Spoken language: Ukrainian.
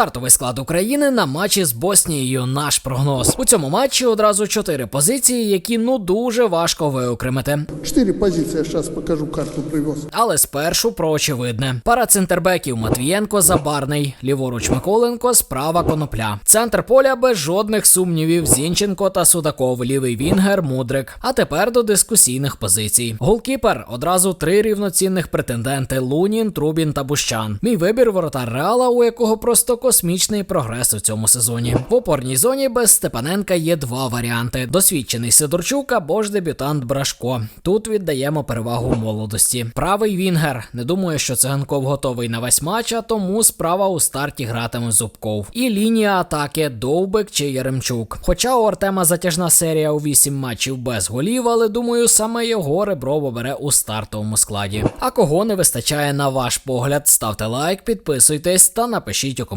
Стартовий склад України на матчі з Боснією. Наш прогноз у цьому матчі одразу чотири позиції, які ну дуже важко виокремити. Четыре позиции, я сейчас покажу, карту привез. Але спершу про очевидне: пара центрбеків Матвієнко Забарний, ліворуч Миколенко, справа Конопля. Центр поля без жодних сумнівів. Зінченко та Судаков, лівий Вінгер, Мудрик. А тепер до дискусійних позицій. Голкіпер одразу три рівноцінних претенденти: Лунін, Трубін та Бущан. Мій вибір воротар Реала, у якого просто космічний прогрес у цьому сезоні. В опорній зоні без Степаненка є два варіанти: досвідчений Сидорчук або ж дебютант Брашко. Тут віддаємо перевагу молодості. Правий Вінгер. Не думаю, що циганков готовий на весь матч, а тому справа у старті гратиме Зубков. І лінія атаки Довбик чи Яремчук. Хоча у Артема затяжна серія у 8 матчів без голів, але думаю, саме його Реброво бере у стартовому складі. А кого не вистачає на ваш погляд, ставте лайк, підписуйтесь та напишіть у коментарі.